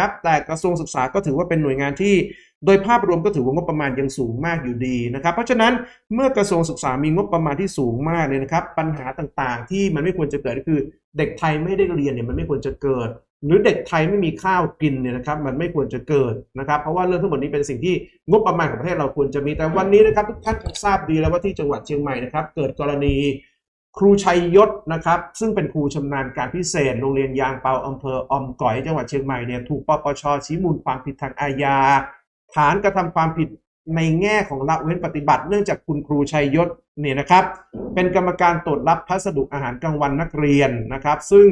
นะครับ แต่กระทรวงศึกษาก็ถือว่าเป็นหน่วยงานที่ โดยภาพรวมก็ถือว่างบประมาณยังสูงมากอยู่ดีนะครับ เพราะฉะนั้นเมื่อกระทรวงศึกษามีงบประมาณที่สูงมากเนี่ยนะครับ ปัญหาต่างๆ ที่มันไม่ควรจะเกิดก็คือ เด็กไทยไม่ได้เรียนเนี่ยมันไม่ควรจะเกิด หรือเด็กไทยไม่มีข้าวกินเนี่ยนะครับ มันไม่ควรจะเกิดนะครับ เพราะว่าเรื่องทั้งหมดนี้เป็นสิ่งที่งบประมาณของประเทศเราควรจะมีแต่วันนี้นะครับทุกท่านคงทราบดีแล้วว่าที่จังหวัดเชียงใหม่นะครับ เกิดกรณี ครูชัยยศนะครับ ซึ่งเป็นครูชำนาญการพิเศษ โรงเรียนยางเปาอำเภออมก๋อยจังหวัดเชียงใหม่เนี่ยถูกปปชชี้มูลความผิดทางอาญา ฐานกระทำความผิดในแง่ของละเว้นปฏิบัติ เนื่องจากคุณครูชัยยศเนี่ยนะครับ เป็นกรรมการตรวจรับพัสดุอาหารกลางวันนักเรียนนะครับ ซึ่ง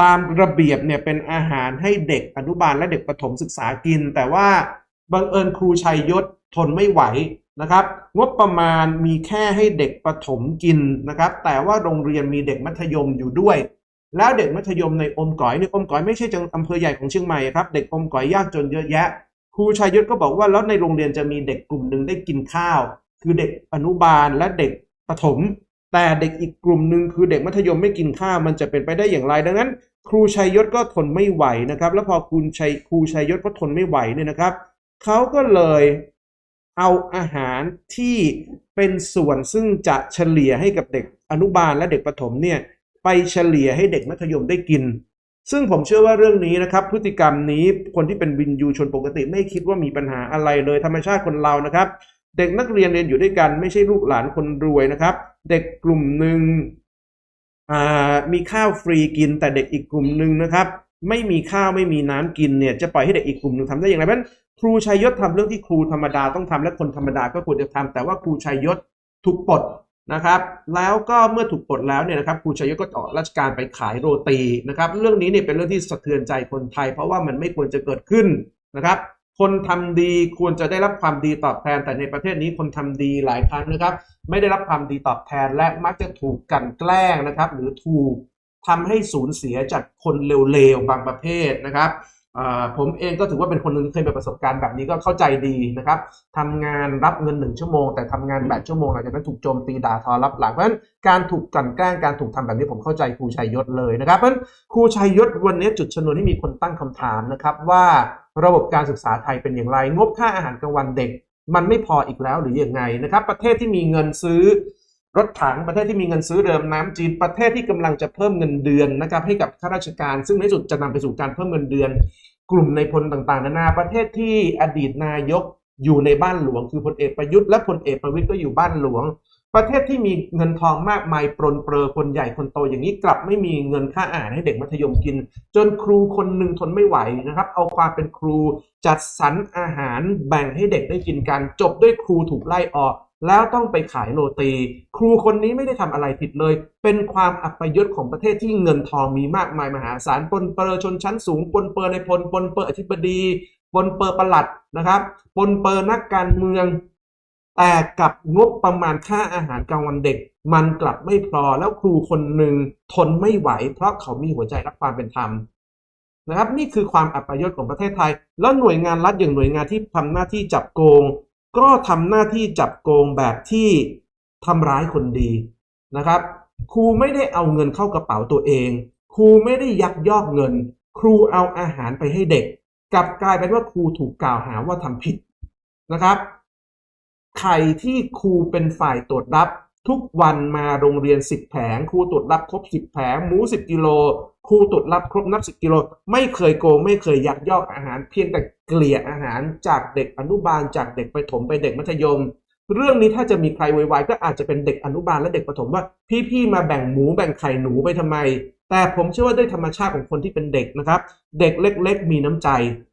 ตามระเบียบเนี่ยเป็นอาหารให้เด็กอนุบาลและเด็กประถมศึกษากิน แต่ว่าบังเอิญครูชัยยศทนไม่ไหว นะครับงบประมาณมีแค่ให้เด็กประถมกินนะครับ แต่ว่าโรงเรียนมีเด็กมัธยมอยู่ด้วย แล้วเด็กมัธยมในอมก๋อยในอมก๋อยไม่ใช่จังอำเภอใหญ่ของเชียงใหม่ครับเด็กอมก๋อยยากจนเยอะแยะครูชายยศก็บอกว่าแล้วในโรงเรียนจะมีเด็กกลุ่มหนึ่งได้กินข้าว คือเด็กอนุบาลและเด็กประถม แต่เด็กอีกกลุ่มหนึ่งคือเด็กมัธยมไม่กินข้าวมันจะเป็นไปได้อย่างไร ดังนั้น ครูชัยยศก็ทนไม่ไหวนะครับ แล้วพอคุณชัยครูชัยยศก็ทนไม่ไหวเนี่ยนะครับเขาก็เลย เอาอาหารที่เป็นส่วนซึ่งจะเฉลี่ยให้กับเด็กอนุบาลและเด็กประถมเนี่ยไปเฉลี่ยให้เด็กมัธยมได้กิน ซึ่งผมเชื่อว่าเรื่องนี้นะครับ พฤติกรรมนี้คนที่เป็นวินยูชนปกติไม่คิดว่ามีปัญหาอะไรเลยธรรมชาติคนเรานะครับ เด็กนักเรียนเรียนอยู่ด้วยกัน ไม่ใช่ลูกหลานคนรวยนะครับ เด็กกลุ่มหนึ่งมีข้าวฟรีกิน แต่เด็กอีกกลุ่มหนึ่งนะครับ ไม่มีข้าวไม่มีน้ำกินเนี่ยจะปล่อยให้เด็กอีกกลุ่มหนึ่งทำได้อย่างไรเพราะ ครูชัยยศทำเรื่องที่ครูธรรมดาต้องทำและคนธรรมดาก็ควรจะทำแต่ว่าครูชัยยศถูกปลดนะครับ แล้วก็เมื่อถูกปลดแล้วเนี่ยนะครับครูชัยยศก็ออกราชการไปขายโรตีนะครับ เรื่องนี้เนี่ยเป็นเรื่องที่สะเทือนใจคนไทย เพราะว่ามันไม่ควรจะเกิดขึ้นนะครับ คนทำดีควรจะได้รับความดีตอบแทน แต่ในประเทศนี้คนทำดีหลายครั้งนะครับ ไม่ได้รับความดีตอบแทนและมักจะถูกกลันแกล้งนะครับ หรือถูกทำให้สูญเสียจากคนเลวๆบางประเภทนะครับ ผมเองก็ถือว่าเป็นคนหนึ่งเคยมีประสบการณ์แบบนี้ก็เข้าใจดีนะครับทำงานรับเงินหนึ่งชั่วโมงแต่ทำงานแปดชั่วโมงหลังจากนั้นถูกโจมตีด่าทอรับหลังเพราะฉะนั้นการถูกกลั่นแกล้งการถูกทำแบบนี้ผมเข้าใจครูชัยยศเลยนะครับเพราะฉะนั้นครูชัยยศวันนี้จุดชนวนที่มีคนตั้งคำถามนะครับว่าระบบการศึกษาไทยเป็นอย่างไร งบค่าอาหารกลางวันเด็ก มันไม่พออีกแล้วหรือยังไงนะครับ ประเทศที่มีเงินซื้อ รถถังประเทศที่มีเงินซื้อเรือดำน้ำจีนประเทศที่กำลังจะเพิ่มเงินเดือนนะครับให้กับข้าราชการ ซึ่งในที่สุดจะนำไปสู่การเพิ่มเงินเดือน กลุ่มในพลต่างๆ นานาประเทศที่อดีตนายกอยู่ในบ้านหลวง คือพลเอกประยุทธ์และพลเอกประวิตยก็อยู่บ้านหลวง ประเทศที่มีเงินทองมากมายปรนเปรอคนใหญ่คนโตอย่างนี้กลับไม่มีเงินค่าอาหารให้เด็กมัธยมกิน จนครูคนหนึ่งทนไม่ไหวนะครับ เอาความเป็นครูจัดสรรอาหารแบ่งให้เด็กได้กินกันจบด้วยครูถูกไล่ออก แล้วต้องไปขายโรตี ครูคนนี้ไม่ได้ทำอะไรผิดเลย เป็นความอัปยศของประเทศที่เงินทองมีมากมายมหาศาลปนเปื้อชนชั้นสูงปนเปื้อในพลปนเปื้ออธิบดีปนเปื้อประหลัดนะครับปนเปื้อนักการเมือง แต่กับงบประมาณค่าอาหารกลางวันเด็ก มันกลับไม่พอแล้วครูคนหนึ่งทนไม่ไหว เพราะเขามีหัวใจรักความเป็นธรรมนะครับนี่คือความอัปยศของประเทศไทย แล้วหน่วยงานรัฐอย่างหน่วยงานที่ทำหน้าที่จับโกง ก็ทำหน้าที่จับโกงแบบที่ทำร้ายคนดีนะครับ ครูไม่ได้เอาเงินเข้ากระเป๋าตัวเอง ครูไม่ได้ยักยอกเงิน ครูเอาอาหารไปให้เด็ก กลับกลายเป็นว่าครูถูกกล่าวหาว่าทำผิดนะครับไข่ที่ครูเป็นฝ่ายตรวจรับ ทุกวันมาโรงเรียน 10 แผง ครูตรวจรับครบ 10 แผง หมู 10 กิโล ครูตรวจรับครบนับ10กิโล ไม่เคยโกง ไม่เคยยักยอกอาหาร เพียงแต่เกลี่ยอาหารจากเด็กอนุบาลจากเด็กประถมไปเด็กมัธยม เรื่องนี้ถ้าจะมีใครไวๆก็อาจจะเป็นเด็กอนุบาลและเด็กประถมว่า พี่ๆมาแบ่งหมูแบ่งไข่หนูไปทำไม แต่ผมเชื่อว่าด้วยธรรมชาติของคนที่เป็นเด็กนะครับ เด็กเล็ก ๆ มีน้ำใจ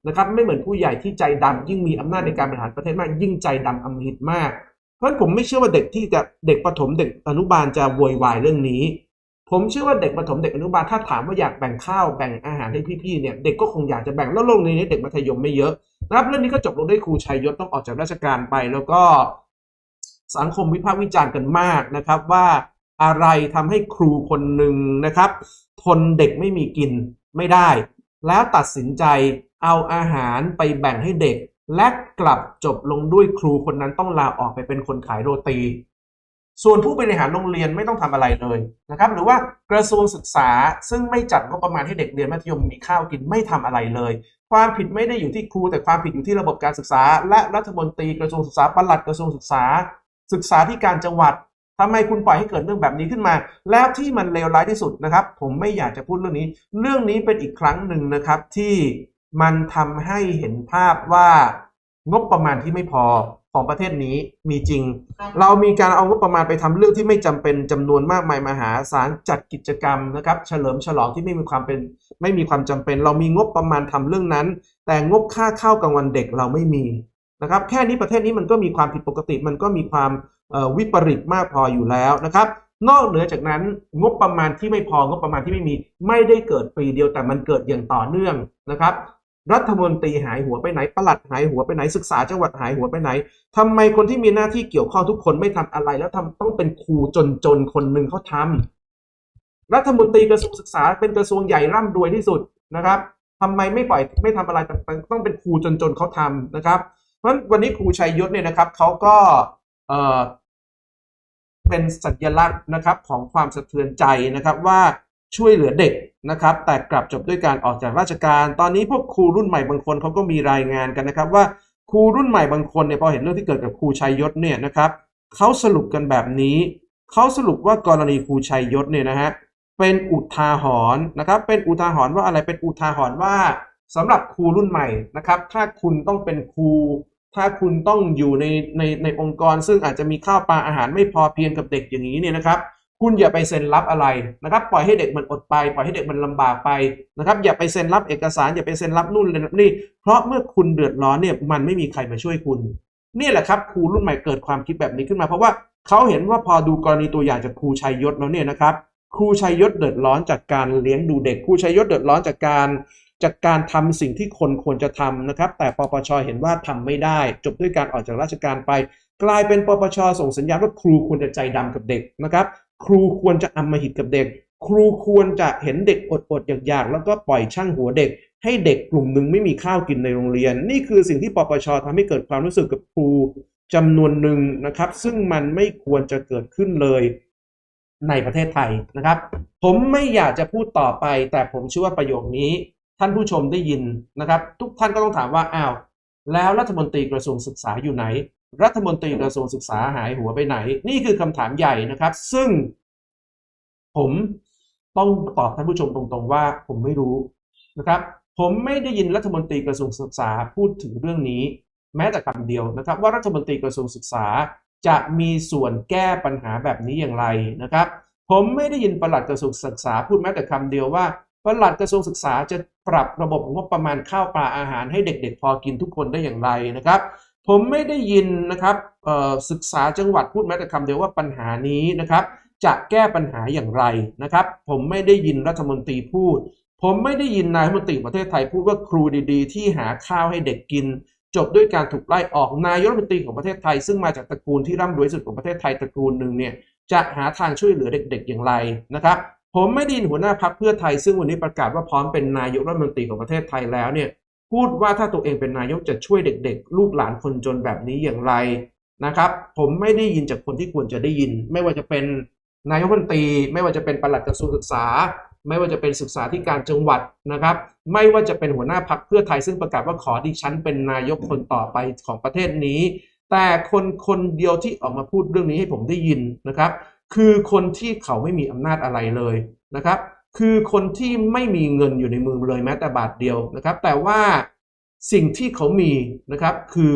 นะครับ ไม่เหมือนผู้ใหญ่ที่ใจดำยิ่งมีอำนาจในการบริหารประเทศมาก ยิ่งใจดำอำมหิตมาก เพราะฉะนั้นผมไม่เชื่อว่าเด็กที่จะเด็กประถมเด็กอนุบาลจะโวยวายเรื่องนี้ ผมเชื่อว่าเด็กประถมเด็กอนุบาลถ้าถามว่าอยากแบ่งข้าวแบ่งอาหารให้พี่ๆเนี่ยเด็กก็คงอยากจะแบ่งแล้วโรงเรียนนี้เด็กมัธยมไม่เยอะนะครับเรื่องนี้ก็จบลงด้วยครูชัยยศต้องออกจากราชการไป แล้วก็สังคมวิพากษ์วิจารณ์กันมากนะครับ ว่าอะไรทำให้ครูคนหนึ่งนะครับ ทนเด็กไม่มีกินไม่ได้ แล้วตัดสินใจเอาอาหารไปแบ่งให้เด็ก และกลับจบลงด้วยครูคนนั้นต้องลาออกไปเป็นคนขายโรตี ส่วนผู้บริหารโรงเรียนไม่ต้องทำอะไรเลยนะครับ หรือว่ากระทรวงศึกษาซึ่งไม่จัดงบประมาณให้เด็กเรียนมัธยมมีข้าวกินไม่ทำอะไรเลย ความผิดไม่ได้อยู่ที่ครู แต่ความผิดอยู่ที่ระบบการศึกษา และรัฐมนตรีกระทรวงศึกษาปลัดกระทรวงศึกษา ศึกษาที่การจังหวัดทำไมคุณปล่อยให้เกิดเรื่องแบบนี้ขึ้นมา แล้วที่มันเลวร้ายที่สุดนะครับ ผมไม่อยากจะพูดเรื่องนี้ เรื่องนี้เป็นอีกครั้งหนึ่งนะครับที่มันทำให้เห็นภาพว่างบประมาณที่ไม่พอ ของประเทศนี้มีจริง เรามีการเอางบประมาณไปทำเรื่องที่ไม่จำเป็นจำนวนมากมายมหาศาลจัดกิจกรรมนะครับ เฉลิมฉลองที่ไม่มีความเป็นไม่มีความจำเป็น เรามีงบประมาณทำเรื่องนั้น แต่งบค่าข้าวกลางวันเด็กเราไม่มีนะครับแค่นี้ประเทศนี้มันก็มีความผิดปกติ มันก็มีความเอ่อวิปริตมากพออยู่แล้วนะครับ นอกเหนือจากนั้นงบประมาณที่ไม่พองบประมาณที่ไม่มี ไม่ได้เกิดปีเดียวแต่มันเกิดอย่างต่อเนื่องนะครับ รัฐมนตรีหายหัวไปไหนประหลัดหายหัวไปไหนศึกษาจังหวัดหายหัวไปไหนทำไมคนที่มีหน้าที่เกี่ยวข้องทุกคนไม่ทำอะไร แล้วทำต้องเป็นครูจนๆคนหนึ่งเขาทำรัฐมนตรีกระทรวงศึกษาเป็นกระทรวงใหญ่ร่ำรวยที่สุดนะครับทำไมไม่ปล่อยไม่ทำอะไรต่ต้องเป็นครูจนๆเขาทำนะครับ เพราะวันนี้ครูชัยยศเนี่ยนะครับเขาก็เออเป็นสัญลักษณ์นะครับของความสะเทือนใจนะครับว่า ช่วยเหลือเด็กนะครับ แต่กลับจบด้วยการออกจากราชการ ตอนนี้พวกครูรุ่นใหม่บางคนเขาก็มีรายงานกันนะครับ ว่าครูรุ่นใหม่บางคนเนี่ยพอเห็นเรื่องที่เกิดกับครูชัยยศเนี่ยนะครับเขาสรุปกันแบบนี้เขาสรุปว่ากรณีครูชัยยศเนี่ยนะฮะเป็นอุทาหรณ์นะครับ เป็นอุทาหรณ์ว่าอะไรเป็นอุทาหรณ์ว่าสำหรับครูรุ่นใหม่นะครับ ถ้าคุณต้องเป็นครู ถ้าคุณต้องอยู่ในในในองค์กร ซึ่งอาจจะมีข้าวปลาอาหารไม่พอเพียงกับเด็กอย่างนี้เนี่ยนะครับ คุณอย่าไปเซ็นรับอะไรนะครับปล่อยให้เด็กมันอดไป ปล่อยให้เด็กมันลำบากไปนะครับอย่าไปเซ็นรับเอกสารอย่าไปเซ็นรับนู่นเลยนี่ เพราะเมื่อคุณเดือดร้อนเนี่ยมันไม่มีใครมาช่วยคุณ นี่แหละครับครูรุ่นใหม่เกิดความคิดแบบนี้ขึ้นมา เพราะว่าเขาเห็นว่าพอดูกรณีตัวอย่างจากครูชัยยศแล้วเนี่ยนะครับครูชัยยศเดือดร้อนจากการเลี้ยงดูเด็กครูชัยยศเดือดร้อนจากการจากการทำสิ่งที่คนควรจะทำนะครับ แต่ปปชเห็นว่าทำไม่ได้ จบด้วยการออกจากราชการไป กลายเป็นปปชส่งสัญญาณว่าครูควรจะใจดำกับเด็กนะครับ ครูควรจะอำมหิตกับเด็ก ครูควรจะเห็นเด็กอดๆอยากๆ แล้วก็ปล่อยช่างหัวเด็ก ให้เด็กกลุ่มหนึ่งไม่มีข้าวกินในโรงเรียน นี่คือสิ่งที่ปปชทำให้เกิดความรู้สึกกับครูจำนวนหนึ่งนะครับ ซึ่งมันไม่ควรจะเกิดขึ้นเลยในประเทศไทยนะครับ ผมไม่อยากจะพูดต่อไป แต่ผมเชื่อว่าประโยคนี้ท่านผู้ชมได้ยินนะครับ ทุกท่านก็ต้องถามว่าอ้าวแล้วรัฐมนตรีกระทรวงศึกษาอยู่ไหน รัฐมนตรีกระทรวงศึกษาหายหัวไปไหน นี่คือคำถามใหญ่นะครับ ซึ่งผมต้องตอบท่านผู้ชมตรงๆว่าผมไม่รู้นะครับ ผมไม่ได้ยินรัฐมนตรีกระทรวงศึกษาพูดถึงเรื่องนี้ แม้แต่คำเดียวนะครับ ว่ารัฐมนตรีกระทรวงศึกษาจะมีส่วนแก้ปัญหาแบบนี้อย่างไรนะครับ ผมไม่ได้ยินปลัดกระทรวงศึกษาพูดแม้แต่คำเดียวว่าปลัดกระทรวงศึกษาจะปรับระบบงบประมาณข้าวปลาอาหารให้เด็กๆ พอกินทุกคนได้อย่างไรนะครับ ผมไม่ได้ยินนะครับศึกษาจังหวัดพูดแม้แต่คำเดียวว่าปัญหานี้นะครับจะแก้ปัญหาอย่างไรนะครับ ผมไม่ได้ยินรัฐมนตรีพูด ผมไม่ได้ยินนายรัฐมนตรีประเทศไทยพูดว่าครูดีๆ ที่หาข้าวให้เด็กกิน จบด้วยการถูกไล่ออกนายกรัฐมนตรีของประเทศไทย ซึ่งมาจากตระกูลที่ร่ำรวยสุดของประเทศไทยตระกูลหนึ่งเนี่ยจะหาทางช่วยเหลือเด็ก ๆ อย่างไรนะครับ ผมไม่ได้ยินหัวหน้าพักเพื่อไทย ซึ่งวันนี้ประกาศว่าพร้อมเป็นนายกรัฐมนตรีของประเทศไทยแล้วเนี่ย พูดว่าถ้าตัวเองเป็นนายกจะช่วยเด็ก ๆ ลูกหลานคนจนแบบนี้อย่างไรนะครับ ผมไม่ได้ยินจากคนที่ควรจะได้ยิน ไม่ว่าจะเป็นนายกรัฐมนตรีไม่ว่าจะเป็นปลัดกระทรวงศึกษา ไม่ว่าจะเป็นศึกษาธิการจังหวัดนะครับ ไม่ว่าจะเป็นหัวหน้าพักเพื่อไทยซึ่งประกาศว่าขอดิฉันเป็นนายกคนต่อไปของประเทศนี้ แต่คนคนเดียวที่ออกมาพูดเรื่องนี้ให้ผมได้ยินนะครับ คือคนที่เขาไม่มีอำนาจอะไรเลยนะครับ คือคนที่ไม่มีเงินอยู่ในมือเลยแม้แต่บาทเดียวนะครับ แต่ว่าสิ่งที่เขามีนะครับคือ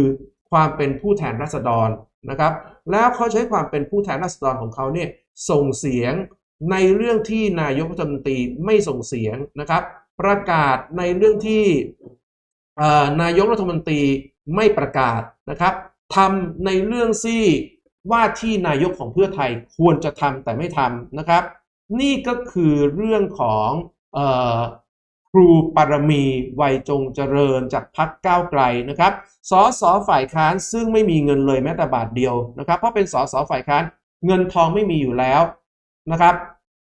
ความเป็นผู้แทนราษฎรนะครับ แล้วเขาใช้ความเป็นผู้แทนราษฎรของเขาเนี่ยส่งเสียงในเรื่องที่นายกรัฐมนตรีไม่ส่งเสียงนะครับ ประกาศในเรื่องที่นายกรัฐมนตรีไม่ประกาศนะครับทำในเรื่องที่ว่าที่นายกของเพื่อไทยควรจะทำแต่ไม่ทำนะครับ นี่ก็คือเรื่องของออครูปารมีวัยจงเจริญจากพักก้าวไกลนะครับสอสอฝ่ายค้านซึ่งไม่มีเงินเลยแม้แต่บาทเดียวนะครับ เพราะเป็นสอสอฝ่ายค้านเงินทองไม่มีอยู่แล้วนะครับ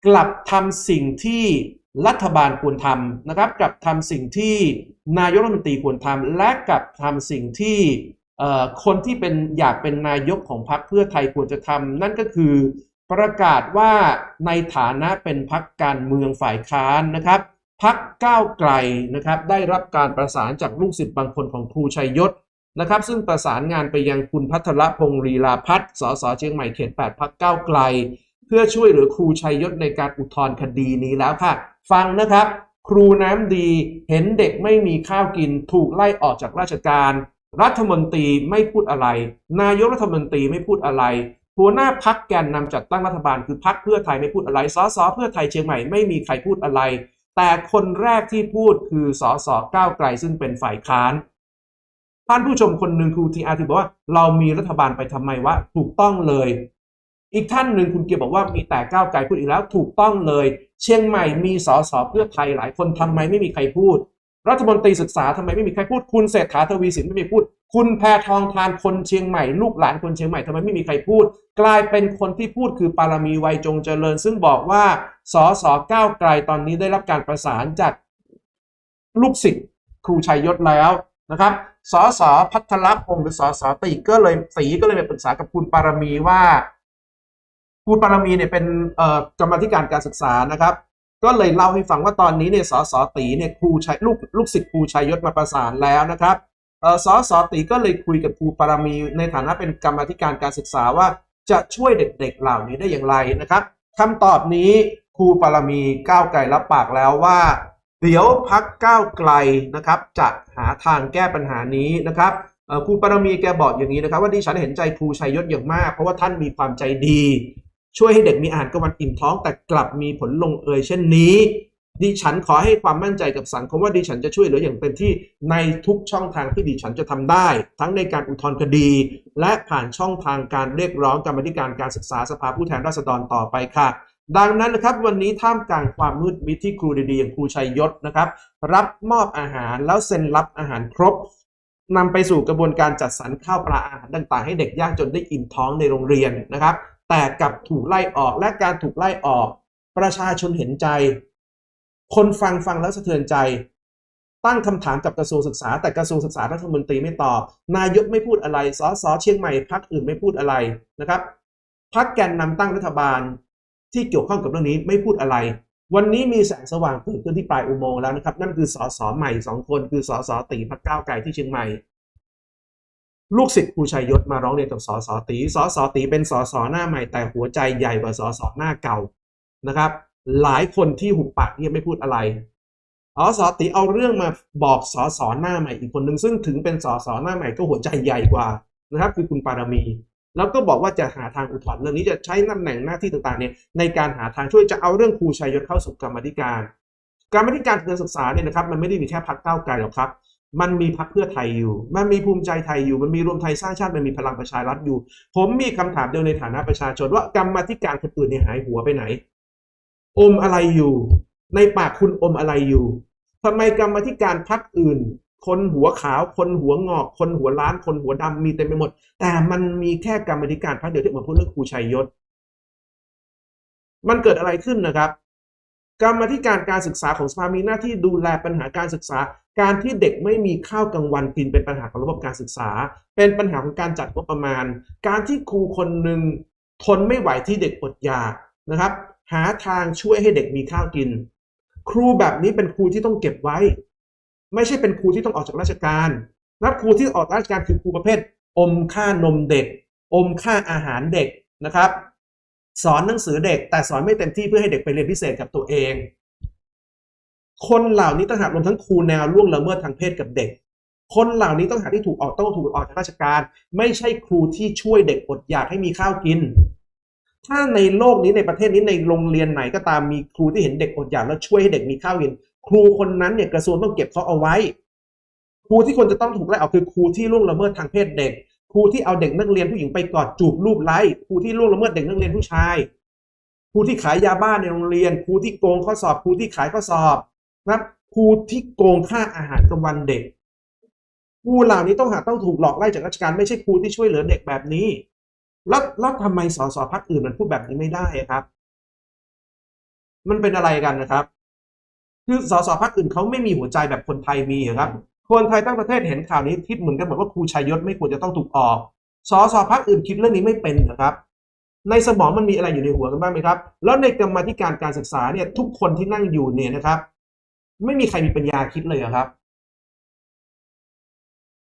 กลับทำสิ่งที่รัฐบาลควรทำนะครับ กลับทำสิ่งที่นายกรัฐมนตรีควรทำและกลับทำสิ่งที่คนที่เป็นอยากเป็นนายกของพรรคเพื่อไทยควรจะทำนั่นก็คือ ประกาศว่าในฐานะเป็นพรรคการเมืองฝ่ายค้านนะครับพรรคก้าวไกลนะครับได้รับการประสานจากลูกศิษย์บางคนของครูชัยยศนะครับ ซึ่งประสานงานไปยังคุณพัทรพงศ์รีลาพัฒน์สสเชียงใหม่เขต 8พรรคก้าวไกล เพื่อช่วยเหลือครูชัยยศในการอุทธรณ์คดีนี้แล้วค่ะ ฟังนะครับ ครูน้ำดีเห็นเด็กไม่มีข้าวกินถูกไล่ออกจากราชการ รัฐมนตรีไม่พูดอะไร นายกรัฐมนตรีไม่พูดอะไร หัวหน้าพักแกนนำจัดตั้งรัฐบาลคือพักเพื่อไทยไม่พูดอะไรสสเพื่อไทยเชียงใหม่ไม่มีใครพูดอะไร แต่คนแรกที่พูดคือสสก้าวไกลซึ่งเป็นฝ่ายค้านท่านผู้ชมคนหนึ่งครูทีอาร์ที่บอกว่าเรามีรัฐบาลไปทำไมวะถูกต้องเลย อีกท่านหนึ่งคุณเกียร์บอกว่ามีแต่ก้าวไกลพูดอีกแล้วถูกต้องเลย เชียงใหม่มีสสเพื่อไทยหลายคนทำไมไม่มีใครพูด รัฐมนตรีศึกษาทำไมไม่มีใครพูดคุณเศรษฐาทวีสินไม่มีพูด คุณแพทองทานคนเชียงใหม่ลูกหลานคนเชียงใหม่ทำไมไม่มีใครพูด กลายเป็นคนที่พูดคือปารมีไวยจงเจริญ ซึ่งบอกว่าสสก้าวไกลตอนนี้ได้รับการประสานจากลูกศิษย์ครูชัยยศแล้วนะครับสสพัทรพงศ์หรือสสตีก็เลยสีก็เลยไปปรึกษากับคุณปารมีว่า คุณปารมีเนี่ยเป็นเอ่อกรรมธิการการศึกษานะครับ ก็เลยเล่าให้ฟังว่าตอนนี้เนี่ยสสตีเนี่ยครูชัยลูกลูกศิษย์ครูชัยยศมาประสานแล้วนะครับ เอ่อสตีก็เลยคุยกับครูปรามีในฐานะเป็นกรรมธิการการศึกษาว่าจะช่วยเด็กๆเหล่านี้ได้อย่างไรนะครับคำตอบนี้ครูปรามีก้าวไกลรับปากแล้วว่า เดี๋ยวพักก้าวไกลนะครับจะหาทางแก้ปัญหานี้นะครับครูปรามีแกบอกอย่างนี้นะครับ ว่าดิฉันเห็นใจครูชัยยศอย่างมาก เพราะว่าท่านมีความใจดี ช่วยให้เด็กมีอาหารกลางวันอิ่มท้องแต่กลับมีผลลงเอยเช่นนี้ ดิฉันขอให้ความมั่นใจกับสังคมว่าดิฉันจะช่วยเหลืออย่างเต็มที่ในทุกช่องทางที่ดิฉันจะทำได้ ทั้งในการอุทธรณ์คดี และผ่านช่องทางการเรียกร้องกรรมธิการการศึกษาสภาผู้แทนราษฎรต่อไปค่ะ ดังนั้นนะครับวันนี้ท่ามกลางความมืดมิดที่ครูดีๆอย่างครูชัยยศนะครับ รับมอบอาหารแล้วเซ็นรับอาหารครบนำไปสู่กระบวนการจัดสรรข้าวปลาอาหารต่าง ๆ ให้เด็กยากจนได้อิ่มท้องในโรงเรียนนะครับ แต่กลับถูกไล่ออกและการถูกไล่ออก ประชาชนเห็นใจ คนฟังฟังแล้วสะเทือนใจ ตั้งคำถามกับกระทรวงศึกษา แต่กระทรวงศึกษารัฐมนตรีไม่ตอบ นายกไม่พูดอะไรสสเชียงใหม่พักอื่นไม่พูดอะไรนะครับพักแกนนำตั้งรัฐบาลที่เกี่ยวข้องกับเรื่องนี้ไม่พูดอะไร วันนี้มีแสงสว่างเกิดขึ้นที่ปลายอุโมงค์แล้วนะครับ นั่นคือสสใหม่สองคนคือสสตีพักก้าวไกลที่เชียงใหม่ ลูกศิษย์ครูชัยยศมาร้องเรียนกับสสตีสสตีเป็นสสหน้าใหม่แต่หัวใจใหญ่กว่าสสหน้าเก่านะครับ หลายคนที่หุบปากเงียไม่พูดอะไรอสสตีเอาเรื่องมาบอกสอสอหน้าใหม่อีกคนหนึ่งซึ่งถึงเป็นสอสอหน้าใหม่ก็หัวใจใหญ่กว่านะครับ คือคุณปารมี แล้วก็บอกว่าจะหาทางอุทธรณ์เรื่องนี้จะใช้ตำแหน่งหน้าที่ต่างๆเนี่ยในการหาทางช่วยจะเอาเรื่องครูชัยยศเข้าสู่กรรมาธิการ กรรมาธิการการศึกษาเนี่ยนะครับ มันไม่ได้มีแค่พักเก้าไกลหรอกครับมันมีพักเพื่อไทยอยู่ มันมีภูมิใจไทยอยู่ มันมีรวมไทยสร้างชาติ มันมีพลังประชารัฐอยู่ ผมมีคำถามเดียวในฐานะประชาชนว่ากรรมธิการคนอื่นเนี่ยหายหัวไปไหน อมอะไรอยู่ ในปากคุณอมอะไรอยู่ทำไมกรรมธิการพักอื่น คนหัวขาว คนหัวงอก คนหัวล้าน คนหัวดำมีเต็มไปหมด แต่มันมีแค่กรรมธิการพักเดียวที่มาพูดเรื่องครูชัยยศ มันเกิดอะไรขึ้นนะครับกรรมธิการการศึกษาของสภามีหน้าที่ดูแลปัญหาการศึกษา การที่เด็กไม่มีข้าวกลางวันกินเป็นปัญหาของระบบการศึกษา เป็นปัญหาของการจัดงบประมาณ การที่ครูคนหนึ่งทนไม่ไหวที่เด็กอดอยากนะครับ หาทางช่วยให้เด็กมีข้าวกิน ครูแบบนี้เป็นครูที่ต้องเก็บไว้ ไม่ใช่เป็นครูที่ต้องออกจากราชการนับครูที่ออกราชการคือครูประเภท อมค่านมเด็ก อมค่าอาหารเด็กนะครับ สอนหนังสือเด็ก แต่สอนไม่เต็มที่เพื่อให้เด็กไปเรียนพิเศษกับตัวเอง คนเหล่านี้ต้องหากรวมทั้งครูแนวล่วงละเมิดทางเพศกับเด็ก คนเหล่านี้ต้องหาที่ถูกออกต้องถูกออกจากราชการ ไม่ใช่ครูที่ช่วยเด็กอดอยากให้มีข้าวกิน ถ้าในโลกนี้ในประเทศนี้ในโรงเรียนไหนก็ตามมีครูที่เห็นเด็กอดอยากแล้วช่วยให้เด็กมีข้าวกิน ครูคนนั้นเนี่ยกระทรวงต้องเก็บเขาเอาไว้ ครูที่ควรจะต้องถูกไล่ออกคือครูที่ล่วงละเมิดทางเพศเด็ก ครูที่เอาเด็กนักเรียนผู้หญิงไปกอดจูบรูปไล้ครูที่ล่วงละเมิดเด็กนักเรียนผู้ชาย ครูที่ขายยาบ้าในโรงเรียน ครูที่โกงข้อสอบ ครูที่ขายข้อสอบนะครับครูที่โกงค่าอาหารกลางวันเด็กครูเหล่านี้ต้องหาต้องถูกหลอกไล่จากราชการไม่ใช่ครูที่ช่วยเหลือเด็กแบบนี้ แล้วแล้วทำไมสสพักอื่นมันพูดแบบนี้ไม่ได้ครับ มันเป็นอะไรกันนะครับ คือสสพักอื่นเขาไม่มีหัวใจแบบคนไทยมีครับ คนไทยทั้งประเทศเห็นข่าวนี้คิดเหมือนกันแบบว่าครูชัยยศไม่ควรจะต้องถูกออกสสพักอื่นคิดเรื่องนี้ไม่เป็นนะครับ ในสมองมันมีอะไรอยู่ในหัวกันบ้างไหมครับ แล้วในกรรมธิการการศึกษาเนี่ย ทุกคนที่นั่งอยู่เนี่ยนะครับ ไม่มีใครมีปัญญาคิดเลยครับ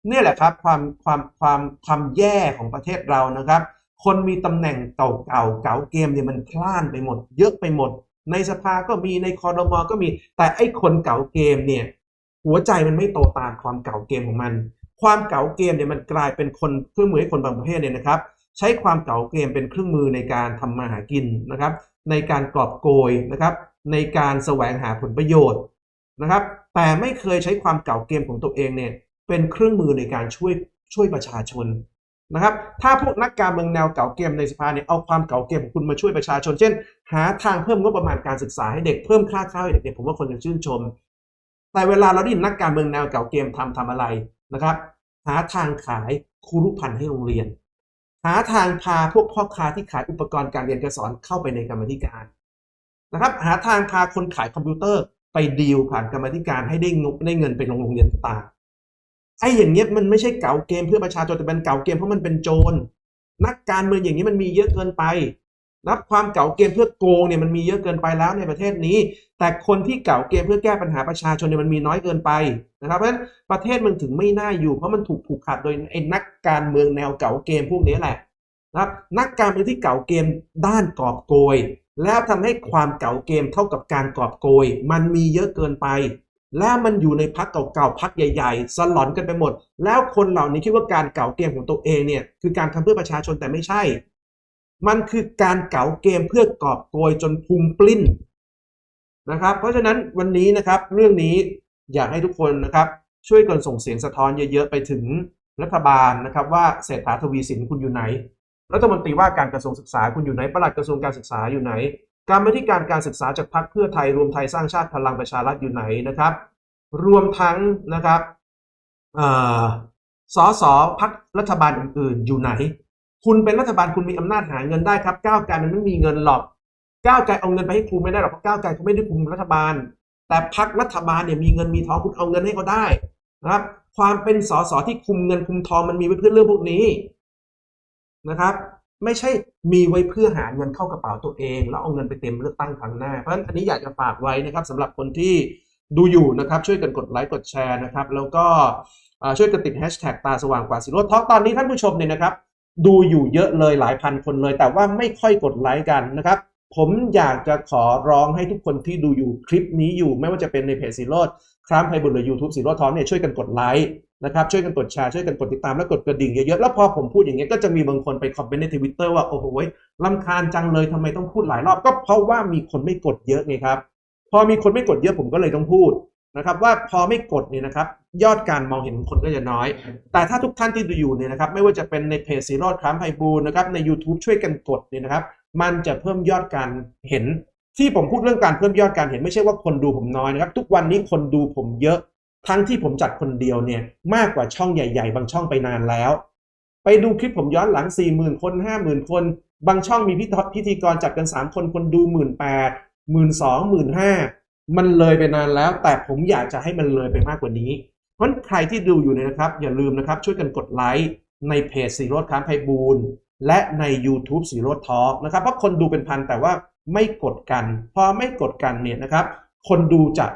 เนี่ยแหละครับความความความความแย่ของประเทศเรานะครับ คนมีตำแหน่งเก่าเก่าเก่าเกมเนี่ยมันพลานไปหมด เยอะไปหมด ในสภาก็มีในคอรมอก็มี แต่ไอ้คนเก่าเกมเนี่ย หัวใจมันไม่โตตามความเก่าเกมของมัน ความเก่าเกมเนี่ยมันกลายเป็นคนเครื่องมือให้คนบางประเภทเนี่ยนะครับ ใช้ความเก่าเกมเป็นเครื่องมือในการทำมาหากินนะครับ ในการกอบโกยนะครับ ในการแสวงหาผลประโยชน์นะครับ แต่ไม่เคยใช้ความเก่าเกมของตัวเองเนี่ยเป็นเครื่องมือในการช่วยช่วยประชาชน นะครับ ถ้าพวกนักการเมืองแนวเก่าเกมในสภาเนี่ยเอาความเก่าเกมของคุณมาช่วยประชาชน เช่น หาทางเพิ่มงบประมาณการศึกษาให้เด็กเพิ่มค่าข้าวให้เด็กเนี่ยผมว่าคนจะชื่นชม แต่เวลาเราได้ยินนักการเมืองแนวเก่าเกมทำทำอะไรนะครับ หาทางขายครูรุพันธ์ให้โรงเรียน หาทางพาพวกพ่อค้าที่ขายอุปกรณ์การเรียนการสอนเข้าไปในกรรมธิการนะครับ หาทางพาคนขายคอมพิวเตอร์ไปดีลผ่านกรรมธิการให้ได้งบได้เงินไปลงโรงเรียนต่าง ไอ้อย่างเงี้ยมันไม่ใช่เก่าเกมเพื่อประชาชนแต่เป็นเก่าเกมเพราะมันเป็นโจรนักการเมืองอย่างนี้มันมีเยอะเกินไปนับความเก่าเกมเพื่อโกงเนี่ยมันมีเยอะเกินไปแล้วในประเทศนี้ แต่คนที่เก่าเกมเพื่อแก้ปัญหาประชาชนเนี่ยมันมีน้อยเกินไปนะครับเพราะฉะนั้นประเทศมันถึงไม่น่าอยู่เพราะมันถูกผูกขาดโดยไอ้นักการเมืองแนวเก่าเกมพวกนี้แหละนะครับนักการเมืองที่เก่าเกมด้านกอบโกย แล้วทำให้ความเก่าเกมเท่ากับการกอบโกย มันมีเยอะเกินไป แล้วมันอยู่ในพักเก่าๆพักใหญ่ ๆ สลอนกันไปหมด แล้วคนเหล่านี้คิดว่าการเก่าเกมของตัวเองเนี่ยคือการทำเพื่อประชาชนแต่ไม่ใช่ มันคือการเก่าเกมเพื่อกอบโกยจนพุงปลิ้นนะครับ เพราะฉะนั้นวันนี้นะครับเรื่องนี้อยากให้ทุกคนนะครับช่วยกันส่งเสียงสะท้อนเยอะๆไปถึงรัฐบาลนะครับว่าเศรษฐาทวีสินคุณอยู่ไหนรัฐมนตรีว่าการกระทรวงศึกษาคุณอยู่ไหนประหลัดกระทรวงการศึกษาอยู่ไหน การบัธิการการศึกษาจากพรรคเพื่อไทยรวมไทยสร้างชาติพลังประชารัฐอยู่ไหนนะครับ รวมทั้งนะครับสสพักรัฐบาลอื่นๆ อยู่ไหน คุณเป็นรัฐบาลคุณมีอำนาจหาเงินได้ครับ ก้าวไกลมันไม่มีเงินหรอก ก้าวไกลเอาเงินไปให้ครูไม่ได้หรอกเพราะก้าวไกลเขาไม่ได้คุมรัฐบาล แต่พักรัฐบาลเนี่ยมีเงินมีทองคุณเอาเงินให้เขาได้นะครับ ความเป็นสสที่คุมเงินคุมทองมันมีไว้เพื่อเรื่องพวกนี้นะครับ ไม่ใช่มีไว้เพื่อหาเงินเข้ากระเป๋าตัวเอง แล้วเอาเงินไปเต็มเลือกตั้งครั้งหน้า เพราะฉะนั้นอันนี้อยากจะฝากไว้นะครับสำหรับคนที่ดูอยู่นะครับช่วยกันกดไลค์กดแชร์นะครับแล้วก็ช่วยกันติดแฮชแท็กตาสว่างกว่าสิโรทอกตอนนี้ท่านผู้ชมเนี่ยนะครับดูอยู่เยอะเลยหลายพันคนเลย แต่ว่าไม่ค่อยกดไลค์กันนะครับผมอยากจะขอร้องให้ทุกคนที่ดูอยู่คลิปนี้อยู่ ไม่ว่าจะเป็นในเพจสีโรดครามไพบุญหรือยูทูบสีโรดท้องเนี่ยช่วยกันกดไลค์ นะครับช่วยกันกดแชร์ช่วยกันกดติดตามและกดกระดิ่งเยอะๆแล้วพอผมพูดอย่างเงี้ยก็จะมีบางคนไปคอมเมนต์ในทวิตเตอร์ว่าโอ้โหลำคาญจังเลยทำไมต้องพูดหลายรอบก็เพราะว่ามีคนไม่กดเยอะไงครับพอมีคนไม่กดเยอะผมก็เลยต้องพูดนะครับว่าพอไม่กดเนี่ยนะครับยอดการมองเห็นคนก็จะน้อย แต่ถ้าทุกท่านที่ดูอยู่เนี่ยนะครับไม่ว่าจะเป็นในเพจสีโรดครามไพบูลนะครับใน YouTube ช่วยกันกดเนี่ยนะครับมันจะเพิ่มยอดการเห็นที่ผมพูดเรื่องการเพิ่มยอดการเห็นไม่ใช่ว่าคนดูผมน้อยนะครับทุกวันนี้คนดูผมเยอะ ทั้งที่ผมจัดคนเดียวเนี่ยมากกว่าช่องใหญ่ ๆ บางช่องไปนานแล้ว ไปดูคลิปผมย้อนหลัง 4 0,000 คน 50,000 คน บางช่องมีพิธีกรจัดกัน 3 คนคนดู1 8 0 0 0 0 1 2 0 0 0 5มันเลยไปนานแล้ว แต่ผมอยากจะให้มันเลยไปมากกว่านี้ เพราะใครที่ดูอยู่เนี่ยนะครับ อย่าลืมนะครับ ช่วยกันกดไลค์ในเพจสีโรดค้ามไพบูลและใน YouTube สีโรดทอล์กนะครับเพราะคนดูเป็นพันแต่ว่าไม่กดกัน พอไม่กดกันเนี่ยนะครับ คนดูจะ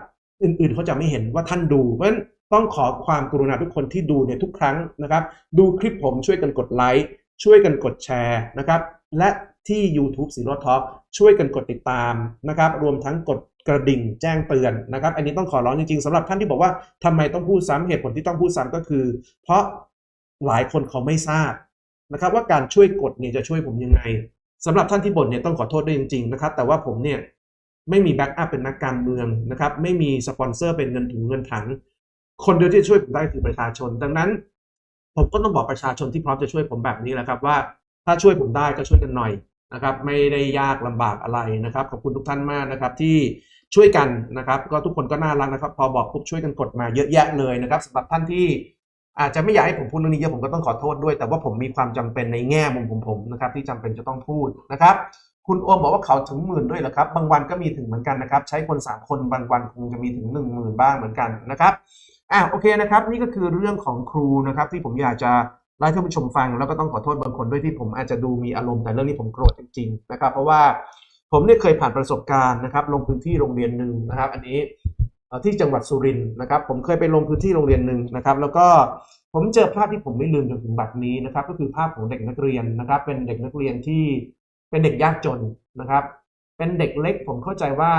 อื่นๆเขาจะไม่เห็นว่าท่านดู เพราะฉะนั้นต้องขอความกรุณาทุกคนที่ดูเนี่ยทุกครั้งนะครับ ดูคลิปผมช่วยกันกดไลค์ช่วยกันกดแชร์นะครับ และที่ YouTube สีรดทอกช่วยกันกดติดตามนะครับ รวมทั้งกดกระดิ่งแจ้งเตือนนะครับ อันนี้ต้องขอร้องจริงๆสำหรับท่านที่บอกว่าทำไมต้องพูดซ้ำเหตุผลที่ต้องพูดซ้ำก็คือ เพราะหลายคนเขาไม่ทราบนะครับ ว่าการช่วยกดเนี่ยจะช่วยผมยังไงสำหรับท่านที่บ่นเนี่ยต้องขอโทษด้วยจริงๆนะครับ แต่ว่าผมเนี่ย ไม่มีแบ็กอัพเป็นนักการเมืองนะครับ ไม่มีสปอนเซอร์เป็นเงินถุงเงินถัง คนเดียวที่ช่วยผมได้คือประชาชน ดังนั้น ผมก็ต้องบอกประชาชนที่พร้อมจะช่วยผมแบบนี้แหละครับว่าถ้าช่วยผมได้ก็ช่วยกันหน่อยนะครับ ไม่ได้ยากลำบากอะไรนะครับ ขอบคุณทุกท่านมากนะครับที่ช่วยกันนะครับ ก็ทุกคนก็น่ารักนะครับ พอบอกปุ๊บช่วยกันกดมาเยอะแยะเลยนะครับสำหรับท่านที่อาจจะไม่อยากให้ผมพูดเรื่องนี้เยอะผมก็ต้องขอโทษด้วย แต่ว่าผมมีความจำเป็นในแง่มุมของผมนะครับ ที่จำเป็นจะต้องพูดนะครับ คุณโอมบอกว่าเขาถึงหมื่นด้วยเหรอครับ บางวันก็มีถึงเหมือนกันนะครับ ใช้คนสามคนบางวันคงจะมีถึงหนึ่งหมื่นบ้างเหมือนกันนะครับอะโอเคนะครับ นี่ก็คือเรื่องของครูนะครับ ที่ผมอยากจะเล่ให้ท่านผู้ชมฟัง แล้วก็ต้องขอโทษบางคนด้วยที่ผมอาจจะดูมีอารมณ์แต่เรื่องนี้ผมโกรธจริงๆนะครับ เพราะว่าผมเนี่ยเคยผ่านประสบการณ์นะครับ ลงพื้นที่โรงเรียนหนึ่งนะครับ อันนี้ที่จังหวัดสุรินทร์นะครับ ผมเคยไปลงพื้นที่โรงเรียนหนึ่งนะครับ แล้วก็ผมเจอภาพที่ผมไม่ลืมจนถึงบัดนี้นะครับ ก็คือภาพของเด็กนักเรียนนะครับ เป็นเด็กนักเรียนที่ เป็นเด็กยากจนนะครับ เป็นเด็กเล็กผมเข้าใจว่า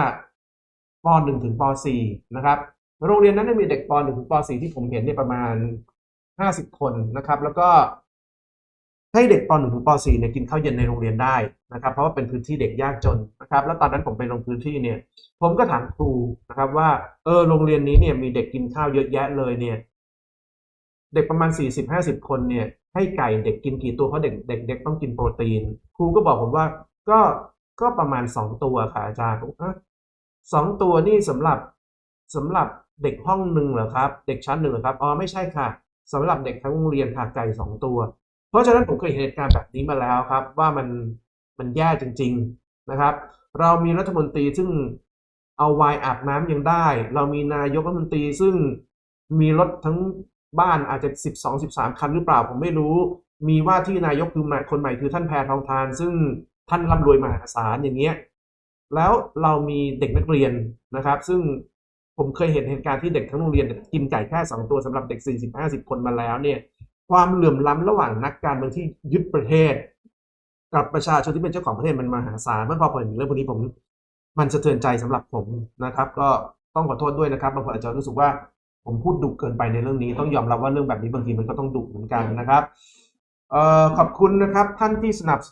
ป .1 ถึงป .4 นะครับ โรงเรียนนั้นมีเด็กป .1 ถึงป .4 ที่ผมเห็นเนี่ยประมาณ 50 คนนะครับ แล้วก็ให้เด็กป .1 ถึงป .4 เนี่ยกินข้าวเย็นในโรงเรียนได้นะครับ เพราะว่าเป็นพื้นที่เด็กยากจนนะครับ แล้วตอนนั้นผมไปลงพื้นที่เนี่ย ผมก็ถามครูนะครับ ว่าเออโรงเรียนนี้เนี่ยมีเด็กกินข้าวเยอะแยะเลยเนี่ย เด็กประมาณ 40-50 คนเนี่ย ให้ไก่เด็กกินกี่ตัวเพราะเด็กเด็กเด็กต้องกินโปรตีน ครูก็บอกผมว่าก็ก็ประมาณ2ตัวค่ะอาจารย์ผมสองตัวนี่สำหรับสำหรับเด็กห้องหนึ่งเหรอครับ เด็กชั้นหนึ่งเหรอครับอ๋อไม่ใช่ค่ะสำหรับเด็กทั้งโรงเรียนค่ะไก่สองตัว เพราะฉะนั้นผมเคยเห็นเหตุการณ์แบบนี้มาแล้วครับ ว่ามันมันแย่จริง ๆนะครับ เรามีรัฐมนตรีซึ่งเอาวน์อาบน้ำยังได้ เรามีนายกรัฐมนตรีซึ่งมีรถทั้ง บ้านอาจจะสิบสองสิบสามคันหรือเปล่าผมไม่รู้ มีว่าที่นายกคือคนใหม่คือท่านแพทองทาน ซึ่งท่านร่ำรวยมหาศาลอย่างเงี้ยแล้วเรามีเด็กนักเรียนนะครับ ซึ่งผมเคยเห็นเหตุการณ์ที่เด็กทั้งโรงเรียนกินไก่แค่สองตัวสำหรับเด็กสี่สิบห้าสิบคนมาแล้วเนี่ยความเหลื่อมล้ำระหว่างนักการเมืองที่ยึดประเทศ กับประชาชนที่เป็นเจ้าของประเทศมันมหาศาลเมื่อพอผมเห็นเรื่องพวกนี้ผม มันสะเทือนใจสำหรับผมนะครับ ก็ต้องขอโทษด้วยนะครับบางคนอาจจะรู้สึกว่า ผมพูดดุเกินไปในเรื่องนี้ต้องยอมรับว่าเรื่องแบบนี้บางทีมันก็ต้องดุเหมือนกันนะครับเอ่อขอบคุณนะครับท่านที่สนับส